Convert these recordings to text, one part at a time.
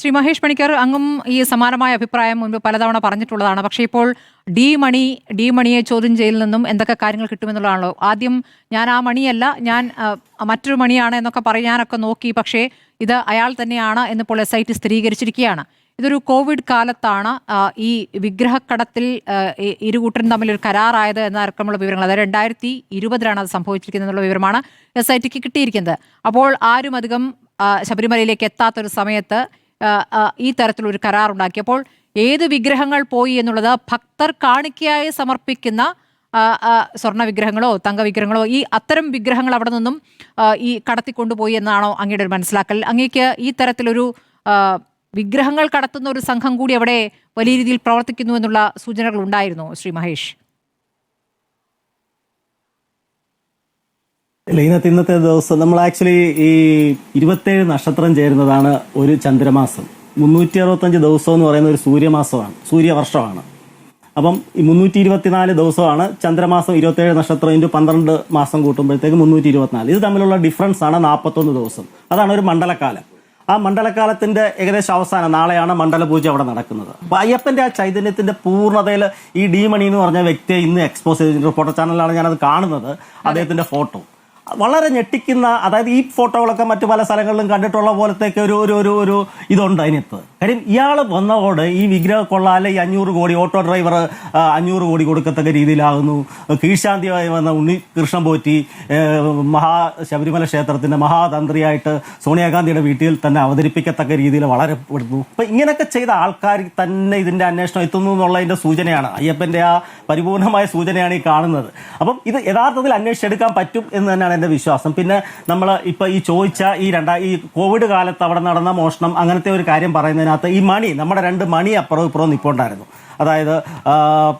ശ്രീ മഹേഷ് പണിക്കർ അങ്ങും ഈ സമാനമായ അഭിപ്രായം മുൻപ് പലതവണ പറഞ്ഞിട്ടുള്ളതാണ്. പക്ഷേ ഇപ്പോൾ ഡി മണി ഡി മണിയെ ചോദ്യം ചെയ്യലിൽ നിന്നും എന്തൊക്കെ കാര്യങ്ങൾ കിട്ടുമെന്നുള്ളതാണല്ലോ. ആദ്യം ഞാൻ ആ മണിയല്ല ഞാൻ മറ്റൊരു മണിയാണ് എന്നൊക്കെ പറയാനൊക്കെ നോക്കി. പക്ഷേ ഇത് അയാൾ തന്നെയാണ് എന്നിപ്പോൾ എസ് ഐ ടി സ്ഥിരീകരിച്ചിരിക്കുകയാണ്. ഇതൊരു കോവിഡ് കാലത്താണ് ഈ വിഗ്രഹക്കടത്തിൽ ഇരു കൂട്ടരും തമ്മിൽ ഒരു കരാറായത് എന്നടക്കമുള്ള വിവരങ്ങൾ. അതായത് രണ്ടായിരത്തി ഇരുപതിലാണ് അത് സംഭവിച്ചിരിക്കുന്നത് എന്നുള്ള വിവരമാണ് എസ് ഐ ടിക്ക് കിട്ടിയിരിക്കുന്നത്. അപ്പോൾ ആരും അധികം ശബരിമലയിലേക്ക് എത്താത്തൊരു സമയത്ത് ഈ തരത്തിലൊരു കരാർ ഉണ്ടാക്കിയപ്പോൾ ഏത് വിഗ്രഹങ്ങൾ പോയി എന്നുള്ളത് ഭക്തർ കാണിക്കയായി സമർപ്പിക്കുന്ന സ്വർണ വിഗ്രഹങ്ങളോ തങ്ക വിഗ്രഹങ്ങളോ ഈ അത്തരം വിഗ്രഹങ്ങൾ അവിടെ നിന്നും ഈ കടത്തിക്കൊണ്ടുപോയി എന്നാണോ അങ്ങയുടെ ഒരു മനസ്സിലാക്കൽ. അങ്ങേക്ക് ഈ തരത്തിലൊരു വിഗ്രഹങ്ങൾ കടത്തുന്ന ഒരു സംഘം കൂടി അവിടെ വലിയ രീതിയിൽ പ്രവർത്തിക്കുന്നു എന്നുള്ള സൂചനകൾ ഉണ്ടായിരുന്നു ശ്രീ മഹേഷ്. ഇല്ല ഇന്നത്തെ ദിവസം നമ്മൾ ആക്ച്വലി ഈ ഇരുപത്തേഴ് നക്ഷത്രം ചേരുന്നതാണ് ഒരു ചന്ദ്രമാസം. മുന്നൂറ്റി അറുപത്തഞ്ച് ദിവസം എന്ന് പറയുന്ന ഒരു സൂര്യമാസമാണ് സൂര്യവർഷമാണ്. അപ്പം ഈ മുന്നൂറ്റി ഇരുപത്തിനാല് ദിവസമാണ് ചന്ദ്രമാസം ഇരുപത്തേഴ് നക്ഷത്രം ഇന്റു പന്ത്രണ്ട് മാസം കൂട്ടുമ്പോഴത്തേക്ക് മുന്നൂറ്റി ഇരുപത്തിനാല് ഇത് തമ്മിലുള്ള ഡിഫറൻസ് ആണ് നാൽപ്പത്തൊന്ന് ദിവസം. അതാണ് ഒരു മണ്ഡലക്കാലം ആ മണ്ഡലകാലത്തിന്റെ ഏകദേശം അവസാനം നാളെയാണ് മണ്ഡലപൂജ അവിടെ നടക്കുന്നത്. അപ്പൊ അയ്യപ്പന്റെ ആ ചൈതന്യത്തിന്റെ പൂർണതയിൽ ഈ ഡി മണി എന്ന് പറഞ്ഞ വ്യക്തിയെ ഇന്ന് എക്സ്പോസ് ചെയ്തിട്ടുണ്ട്. റിപ്പോർട്ടർ ചാനലിലാണ് ഞാനത് കാണുന്നത് അദ്ദേഹത്തിന്റെ ഫോട്ടോ വളരെ ഞെട്ടിക്കുന്ന അതായത് ഈ ഫോട്ടോകളൊക്കെ മറ്റു പല സ്ഥലങ്ങളിലും കണ്ടിട്ടുള്ള പോലത്തേക്ക് ഒരു ഒരു ഒരു ഒരു ഇതുണ്ട് അതിനകത്ത്. കാര്യം ഇയാൾ വന്നതോടെ ഈ വിഗ്രഹ കൊള്ളാലെ ഈ അഞ്ഞൂറ് കോടി ഓട്ടോ ഡ്രൈവർ അഞ്ഞൂറ് കോടി കൊടുക്കത്തക്ക രീതിയിലാകുന്നു. കീഴ്ശാന്തിയായി വന്ന ഉണ്ണി കൃഷ്ണൻ പോറ്റി മഹാ ശബരിമല ക്ഷേത്രത്തിന്റെ മഹാതന്ത്രിയായിട്ട് സോണിയാഗാന്ധിയുടെ വീട്ടിൽ തന്നെ അവതരിപ്പിക്കത്തക്ക രീതിയിൽ വളരെ പെടുന്നു. അപ്പം ഇങ്ങനെയൊക്കെ ചെയ്ത ആൾക്കാർ തന്നെ ഇതിന്റെ അന്വേഷണം എത്തുന്നു എന്നുള്ളതിന്റെ സൂചനയാണ്. അയ്യപ്പന്റെ ആ പരിപൂർണമായ സൂചനയാണ് ഈ കാണുന്നത്. അപ്പം ഇത് യഥാർത്ഥത്തിൽ അന്വേഷിച്ചെടുക്കാൻ പറ്റും എന്ന് തന്നെയാണ് എന്റെ വിശ്വാസം. പിന്നെ നമ്മൾ ഇപ്പൊ ഈ ചോദിച്ച ഈ രണ്ടാ ഈ കോവിഡ് കാലത്ത് അവിടെ നടന്ന മോഷണം അങ്ങനത്തെ ഒരു കാര്യം പറയുന്നതിനകത്ത് ഈ മണി നമ്മുടെ രണ്ട് മണി അപ്പുറവും ഇപ്പുറവും നിൽപ്പുണ്ടായിരുന്നു അതായത്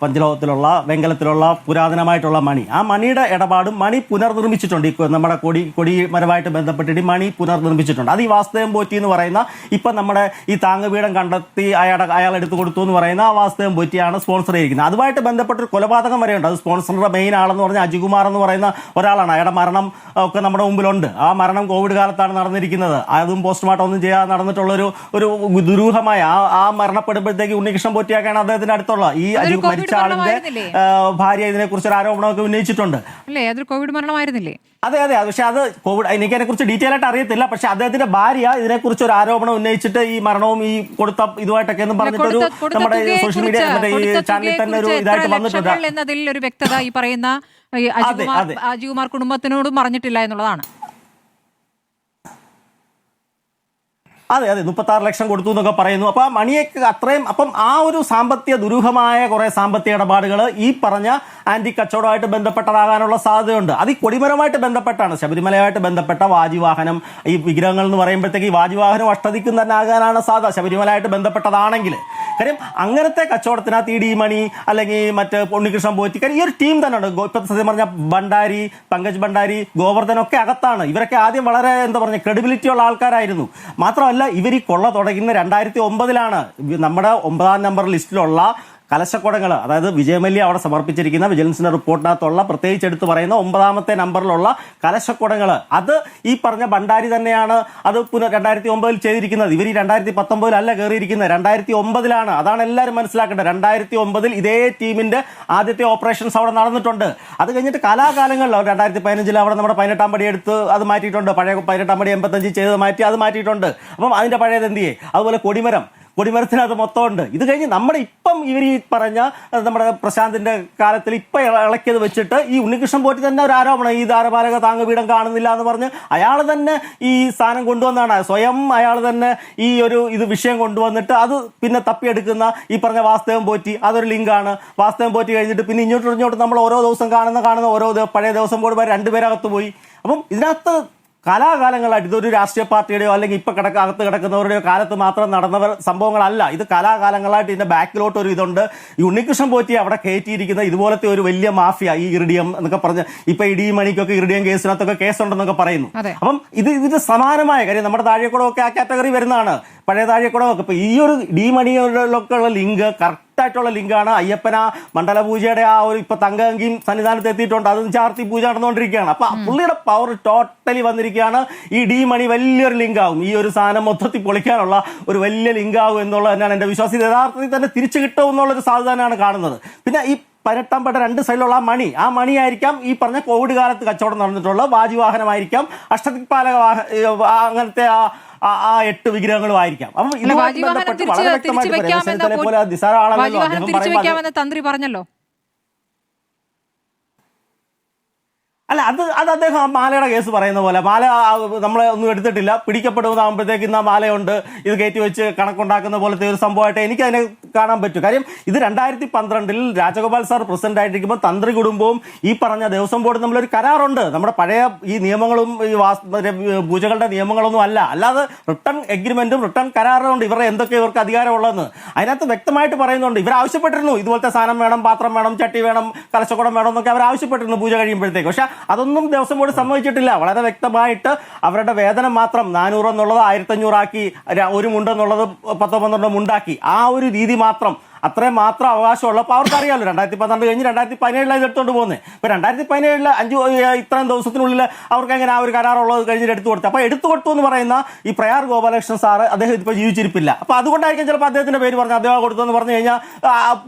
പഞ്ചലോഹത്തിലുള്ള വെങ്കലത്തിലുള്ള പുരാതനമായിട്ടുള്ള മണി. ആ മണിയുടെ ഇടപാടും മണി പുനർനിർമ്മിച്ചിട്ടുണ്ട്. ഈ നമ്മുടെ കൊടി കൊടിമരമായിട്ട് ബന്ധപ്പെട്ടിട്ട് മണി പുനർനിർമ്മിച്ചിട്ടുണ്ട്. അത് ഈ വാസ്തവം പോറ്റി എന്ന് പറയുന്ന ഇപ്പം നമ്മുടെ ഈ താങ്ങുപീഠം കണ്ടെത്തി അയാളെ അയാൾ എടുത്തു കൊടുത്തു എന്ന് പറയുന്ന ആ വാസ്തവം പോറ്റിയാണ് സ്പോൺസർ ചെയ്തിരിക്കുന്നത്. അതുമായിട്ട് ബന്ധപ്പെട്ട ഒരു കൊലപാതകം വരെയുണ്ട് അത് സ്പോൺസറുടെ മെയിൻ ആളെന്ന് പറഞ്ഞാൽ അജികുമാർ എന്ന് പറയുന്ന ഒരാളാണ്. അയാളുടെ മരണം ഒക്കെ നമ്മുടെ മുമ്പിലുണ്ട്. ആ മരണം കോവിഡ് കാലത്താണ് നടന്നിരിക്കുന്നത്. അതും പോസ്റ്റ്മോർട്ടം ഒന്നും ചെയ്യാതെ നടന്നിട്ടുള്ള ഒരു ദുരൂഹമായ ആ ആ മരണപ്പെടുമ്പോഴത്തേക്ക് ഉണ്ണികൃഷ്ണൻ പോറ്റിയാക്കാണ് അദ്ദേഹത്തിന്റെ അടുത്തുള്ള ഈ അതൊരു മരിച്ച ആളിന്റെ ഭാര്യ ഇതിനെ കുറിച്ച് ഇതിനെക്കുറിച്ച് ഒരു ആരോപണമൊക്കെ ഉന്നയിച്ചിട്ടുണ്ട്. അല്ലേ? അതൊരു കോവിഡ് മരണമായിരുന്നില്ലേ? അതെ അതെ. പക്ഷെ അത് കോവിഡ് എനിക്ക് അതിനെ കുറിച്ച് ഡീറ്റെയിൽ ആയിട്ട് അറിയത്തില്ല. പക്ഷെ അദ്ദേഹത്തിന്റെ ഭാര്യ ഇതിനെക്കുറിച്ച് ഒരു ആരോപണം ഉന്നയിച്ചിട്ട് ഈ മരണവും ഈ കൊടുത്ത ഇതുമായിട്ടൊക്കെ എന്ന് പറഞ്ഞിട്ട് ഒരു കൊടുത്ത- കൊടുത്ത നമ്മുടെ സോഷ്യൽ മീഡിയ മറ്റേ ഈ ചാനലിൽ തന്നെ ഒരു ഇതായിട്ട് വന്നിട്ടുണ്ട്. അതിൽ എന്നതിൽ ഒരു വ്യക്തത ഈ പറയുന്ന അജീവ് കുടുംബത്തിനോടും പറഞ്ഞിട്ടില്ല എന്നുള്ളതാണ്. അതെ അതെ മുപ്പത്തി ആറ് ലക്ഷം കൊടുത്തു എന്നൊക്കെ പറയുന്നു. അപ്പൊ ആ മണിയൊക്കെ അത്രയും അപ്പം ആ ഒരു സാമ്പത്തിക ദുരൂഹമായ കുറെ സാമ്പത്തിക ഇടപാടുകൾ ഈ പറഞ്ഞ ആന്റി കച്ചവടമായിട്ട് ബന്ധപ്പെട്ടതാകാനുള്ള സാധ്യതയുണ്ട്. അത് ഈ കൊടിമരമായിട്ട് ബന്ധപ്പെട്ടാണ്. ശബരിമലയുമായിട്ട് ബന്ധപ്പെട്ട വാജിവാഹനം ഈ വിഗ്രഹങ്ങൾ എന്ന് പറയുമ്പോഴത്തേക്ക് ഈ വാജിവാഹനം അഷ്ടദിക്കും തന്നെ ആകാനാണ് സാധ്യത. ശബരിമലയായിട്ട് ബന്ധപ്പെട്ടതാണെങ്കിൽ. കാര്യം അങ്ങനത്തെ കച്ചവടത്തിനകത്ത് ഈ ഡി മണി അല്ലെങ്കിൽ മറ്റ് പോയി കാര്യം ഈ ഒരു ടീം തന്നെയാണ്. ഇപ്പൊ സത്യം പറഞ്ഞ ഭണ്ഡാരി പങ്കജ് ഭണ്ഡാരി ഗോവർദ്ധൻ ഒക്കെ അകത്താണ്. ഇവരൊക്കെ ആദ്യം വളരെ എന്താ പറഞ്ഞ ക്രെഡിബിലിറ്റി ഉള്ള ആൾക്കാരായിരുന്നു. മാത്രമല്ല ഇവർ ഈ കൊള്ള തുടങ്ങുന്ന രണ്ടായിരത്തി ഒമ്പതിലാണ്. നമ്മുടെ ഒമ്പതാം നമ്പർ ലിസ്റ്റിലുള്ള കലശക്കുടങ്ങൾ അതായത് വിജയമല്യ അവിടെ സമർപ്പിച്ചിരിക്കുന്ന വിജിലൻസിന്റെ റിപ്പോർട്ടിനകത്തുള്ള പ്രത്യേകിച്ച് എടുത്തു പറയുന്ന ഒമ്പതാമത്തെ നമ്പറിലുള്ള കലശക്കുടങ്ങൾ അത് ഈ പറഞ്ഞ ഭണ്ഡാരി തന്നെയാണ് അത് പുനർ രണ്ടായിരത്തി ഒമ്പതിൽ ചെയ്തിരിക്കുന്നത്. ഇവർ ഈ രണ്ടായിരത്തി പത്തൊമ്പതിലല്ല കയറിയിരിക്കുന്നത് രണ്ടായിരത്തി ഒമ്പതിലാണ് അതാണ് എല്ലാവരും മനസ്സിലാക്കേണ്ടത്. രണ്ടായിരത്തി ഒമ്പതിൽ ഇതേ ടീമിന്റെ ആദ്യത്തെ ഓപ്പറേഷൻസ് അവിടെ നടന്നിട്ടുണ്ട്. അത് കഴിഞ്ഞിട്ട് കലാകാലങ്ങളിൽ രണ്ടായിരത്തി പതിനഞ്ചിൽ അവിടെ നമ്മുടെ പതിനെട്ടാം പടി എടുത്ത് അത് മാറ്റിയിട്ടുണ്ട്. പഴയ പതിനെട്ടാം പടി എൺപത്തഞ്ച് ചെയ്ത് മാറ്റി അത് മാറ്റിയിട്ടുണ്ട്. അപ്പം അതിന്റെ പഴയത് എന്ത് ചെയ്യേ അതുപോലെ കൊടിമരം. കൊടിമരത്തിനകത്ത് മൊത്തം ഉണ്ട് ഇത് കഴിഞ്ഞ് നമ്മുടെ ഇപ്പം ഇവർ ഈ പറഞ്ഞ നമ്മുടെ പ്രശാന്തിന്റെ കാലത്തിൽ ഇപ്പൊ ഇളക്കിയത് വെച്ചിട്ട് ഈ ഉണ്ണികൃഷ്ണൻ പോറ്റി തന്നെ ഒരു ആരോപണം ഈ ധാരപാലക താങ്ങുപീഠം കാണുന്നില്ല എന്ന് പറഞ്ഞ് അയാൾ തന്നെ ഈ സാധനം കൊണ്ടുവന്നാണ്. സ്വയം അയാൾ തന്നെ ഈ ഒരു ഇത് വിഷയം കൊണ്ടുവന്നിട്ട് അത് പിന്നെ തപ്പിയെടുക്കുന്ന ഈ പറഞ്ഞ വാസ്തവം പോറ്റി അതൊരു ലിങ്കാണ്. വാസ്തവം പോറ്റി കഴിഞ്ഞിട്ട് പിന്നെ ഇങ്ങോട്ട് ഇങ്ങോട്ടും നമ്മൾ ഓരോ ദിവസം കാണുന്ന കാണുന്ന ഓരോ പഴയ ദിവസം കൂടുമ്പോൾ രണ്ടുപേരകത്ത് പോയി. അപ്പം ഇതിനകത്ത് കലാകാലങ്ങളായിട്ട് ഇതൊരു രാഷ്ട്രീയ പാർട്ടിയുടെയോ അല്ലെങ്കിൽ ഇപ്പൊ കിടക്ക അകത്ത് കിടക്കുന്നവരുടെയോ കാലത്ത് മാത്രം നടന്നവർ സംഭവങ്ങളല്ല. ഇത് കലാകാലങ്ങളായിട്ട് ഇതിന്റെ ബാക്കിലോട്ട് ഒരു ഇതുണ്ട്. ഈ ഉണ്ണികൃഷ്ണൻ പോറ്റി അവിടെ കയറ്റിയിരിക്കുന്ന ഇതുപോലത്തെ ഒരു വലിയ മാഫിയ ഈ ഇറിഡിയം എന്നൊക്കെ പറഞ്ഞ് ഇപ്പൊ ഇടി മണിക്കൊക്കെ ഇറിഡിയം കേസിനകത്തൊക്കെ കേസുണ്ടെന്നൊക്കെ പറയുന്നു. അപ്പം ഇത് ഇതിന് സമാനമായ കാര്യം നമ്മുടെ താഴെക്കുടമൊക്കെ ആ കാറ്റഗറി വരുന്നതാണ്. പഴയ താഴെക്കുടമൊക്കെ ഇപ്പൊ ഈ ഒരു ഡി മണിയിലൊക്കെ ഉള്ള ലിങ്ക് കറക്റ്റ് ആയിട്ടുള്ള ലിങ്കാണ് അയ്യപ്പന. മണ്ഡലപൂജയുടെ ആ ഒരു ഇപ്പൊ തങ്കങ്കിയും സന്നിധാനത്ത് എത്തിയിട്ടുണ്ട്. അതും ചാർത്തി പൂജ നടന്നുകൊണ്ടിരിക്കുകയാണ്. അപ്പൊ പുള്ളിയുടെ പവർ ടോട്ടലി വന്നിരിക്കുകയാണ്. ഈ ഡി മണി വലിയൊരു ലിങ്കാവും. ഈ ഒരു സാധനം മൊത്തത്തിൽ പൊളിക്കാനുള്ള ഒരു വലിയ ലിങ്കാവും എന്നുള്ളത് തന്നെയാണ് എന്റെ വിശ്വാസം. യഥാർത്ഥത്തിൽ തന്നെ തിരിച്ചു കിട്ടും എന്നുള്ളൊരു സാധ്യത തന്നെയാണ് കാണുന്നത്. പിന്നെ ഈ പതിനെട്ടാം പെട്ട രണ്ട് സൈഡിലുള്ള ആ മണി. ആ മണിയായിരിക്കാം ഈ പറഞ്ഞ കോവിഡ് കാലത്ത് കച്ചവടം നടന്നിട്ടുള്ള വാജിവാഹനമായിരിക്കാം അഷ്ടദിക്പാലക വാഹ- അങ്ങനത്തെ ആ ആ- ആ എട്ട് വിഗ്രഹങ്ങളും ആയിരിക്കാം. അപ്പം ഇതുമായി ഇതുമായിട്ട് ബന്ധപ്പെട്ട് വളരെ വ്യക്തമായിട്ട് ആളല്ലല്ലോ വാജിവാഹനം അദ്ദേഹം പറയുമ്പോൾ തന്ത്രി പറഞ്ഞല്ലോ? അല്ല അത് അത് അദ്ദേഹം ആ മാലയുടെ കേസ് പറയുന്ന പോലെ മാല നമ്മളെ ഒന്നും എടുത്തിട്ടില്ല പിടിക്കപ്പെടുന്നതാകുമ്പോഴത്തേക്ക് ഇന്ന് ആ മാലയുണ്ട് ഇത് കയറ്റി വെച്ച് കണക്കുണ്ടാക്കുന്ന പോലത്തെ ഒരു സംഭവമായിട്ട് എനിക്ക് അതിനെ കാണാൻ പറ്റും. കാര്യം ഇത് രണ്ടായിരത്തി പന്ത്രണ്ടിൽ രാജഗോപാൽ സാർ പ്രസിഡന്റ് ആയിട്ടിരിക്കുമ്പോൾ തന്ത്രി കുടുംബവും ഈ പറഞ്ഞ ദേവസ്വം ബോർഡ് തമ്മിലൊരു കരാറുണ്ട്. നമ്മുടെ പഴയ ഈ നിയമങ്ങളും ഈ പൂജകളുടെ നിയമങ്ങളൊന്നും അല്ല. അല്ലാതെ റിട്ടേൺ എഗ്രിമെന്റും റിട്ടേൺ കരാറും ഉണ്ട്. ഇവരുടെ എന്തൊക്കെ ഇവർക്ക് അധികാരമുള്ളതെന്ന്. അതിനകത്ത് വ്യക്തമായിട്ട് പറയുന്നുണ്ട്. ഇവർ ആവശ്യപ്പെട്ടിരുന്നു. ഇതുപോലത്തെ സാധനം വേണം പാത്രം വേണം ചട്ടി വേണം കലശക്കുടം വേണം എന്നൊക്കെ അവർ ആവശ്യപ്പെട്ടിരുന്നു പൂജ കഴിയുമ്പോഴത്തേക്ക്. പക്ഷെ അതൊന്നും ദേവസ്വം ബോർഡ് സമ്മതിച്ചിട്ടില്ല. വളരെ വ്യക്തമായിട്ട് അവരുടെ വേതനം മാത്രം നാനൂറ് എന്നുള്ളത് ആയിരത്തഞ്ഞൂറാക്കി ഒരു മുണ്ടെന്നുള്ളത് പത്തോ പന്ത്രണ്ടോ മുണ്ടാക്കി. ആ ഒരു രീതി മാത്രം അത്രയും മാത്രം അവകാശമുള്ളപ്പോൾ അവർക്ക് അറിയാമല്ലോ രണ്ടായിരത്തി പന്ത്രണ്ട് കഴിഞ്ഞ് രണ്ടായിരത്തി പതിനേഴിലാണ് ഇത് എടുത്തുകൊണ്ട് പോകുന്നത് ഇപ്പോൾ രണ്ടായിരത്തി പതിനേഴിൽ അഞ്ച് ഇത്രയും ദിവസത്തിനുള്ളിൽ അവർക്ക് എങ്ങനെ ആ ഒരു കരാറുള്ളത് കഴിഞ്ഞിട്ട് എടുത്തു കൊടുത്തു. അപ്പോൾ എടുത്തു കൊടുത്തു എന്ന് പറയുന്ന ഈ പ്രയാർ ഗോപാലകൃഷ്ണൻ സാറ് അദ്ദേഹം ഇപ്പോൾ ജീവിച്ചിരിപ്പില്ല. അപ്പോൾ അതുകൊണ്ടായിരിക്കും ചിലപ്പോൾ അദ്ദേഹത്തിന്റെ പേര് പറഞ്ഞു അദ്ദേഹം കൊടുത്തു എന്ന് പറഞ്ഞു കഴിഞ്ഞാൽ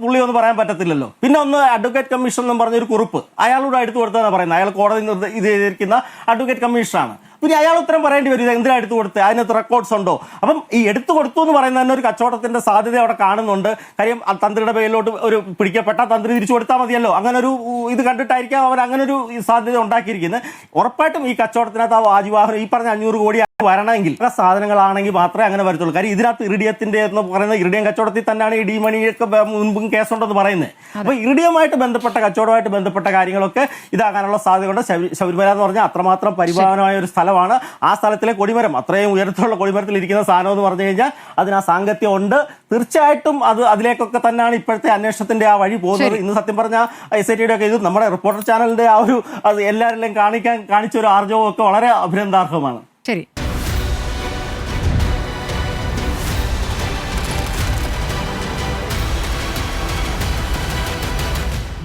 പുള്ളി ഒന്നും പറയാൻ പറ്റത്തില്ലല്ലോ. പിന്നെ ഒന്ന് അഡ്വക്കേറ്റ് കമ്മീഷൻ എന്ന് പറഞ്ഞൊരു കുറിപ്പ്. അയാളോട് എടുത്തു കൊടുത്തതെന്ന് പറയുന്നത് അയാൾ കോടതി ഇത് ചെയ്തിരിക്കുന്ന അഡ്വക്കേറ്റ് കമ്മീഷനാണ്. പിന്നെ അയാൾ ഉത്തരം പറയേണ്ടി വരും എന്തിനാ എടുത്തു കൊടുത്ത്? അതിനകത്ത് റെക്കോർഡ്സ് ഉണ്ടോ? അപ്പം ഈ എടുത്തു കൊടുത്തു എന്ന് പറയുന്നത് തന്നെ ഒരു കച്ചവടത്തിന്റെ സാധ്യത അവിടെ കാണുന്നുണ്ട്. കാര്യം തന്ത്രിയുടെ പേരിലോട്ട് ഒരു പിടിക്കപ്പെട്ട തന്ത്രി തിരിച്ചു കൊടുത്താൽ മതിയല്ലോ. അങ്ങനെ ഒരു ഇത് കണ്ടിട്ടായിരിക്കാം അവർ അങ്ങനെ ഒരു സാധ്യത ഉണ്ടാക്കിയിരിക്കുന്നത്. ഉറപ്പായിട്ടും ഈ കച്ചവടത്തിനകത്ത് ആ വാജിവാഹനം ഈ പറഞ്ഞ അഞ്ഞൂറ് കോടി വരണമെങ്കിൽ ഇത്ര സാധനങ്ങളാണെങ്കിൽ മാത്രമേ അങ്ങനെ വരത്തുള്ളൂ. കാര്യം ഇതിനകത്ത് ഇറിഡിയത്തിന്റെ എന്ന് പറയുന്ന ഇറിഡിയം കച്ചവടത്തിൽ തന്നെയാണ് ഈ ഡി മണിയൊക്കെ മുൻപും കേസുണ്ടെന്ന് പറയുന്നത്. അപ്പൊ ഇറിഡിയമായിട്ട് ബന്ധപ്പെട്ട കച്ചവടമായിട്ട് ബന്ധപ്പെട്ട കാര്യങ്ങളൊക്കെ ഇതാകാനുള്ള സാധ്യതയുണ്ട്. ശബരി- ശബരിമല എന്ന് പറഞ്ഞാൽ അത്രമാത്രം പരിപാലനമായ ഒരു സ്ഥലമാണ്. ആ സ്ഥലത്തിലെ കൊടിമരം അത്രയും ഉയരത്തിലുള്ള കൊടിമരത്തിൽ ഇരിക്കുന്ന സാധനം എന്ന് പറഞ്ഞു കഴിഞ്ഞാൽ അതിന് ആ സാങ്കത്യം ഉണ്ട്. തീർച്ചയായിട്ടും അത് അതിലേക്കൊക്കെ തന്നെയാണ് ഇപ്പോഴത്തെ അന്വേഷണത്തിന്റെ ആ വഴി പോകുന്നത്. ഇന്ന് സത്യം പറഞ്ഞ എസ് ഐ ടിയുടെ ഒക്കെ ഇത് നമ്മുടെ റിപ്പോർട്ടർ ചാനലിന്റെ ആ ഒരു അത് എല്ലാവരിലും കാണിക്കാൻ കാണിച്ച ഒരു ആർജവും ഒക്കെ വളരെ അഭിനന്ദാർഹമാണ്. ശരി.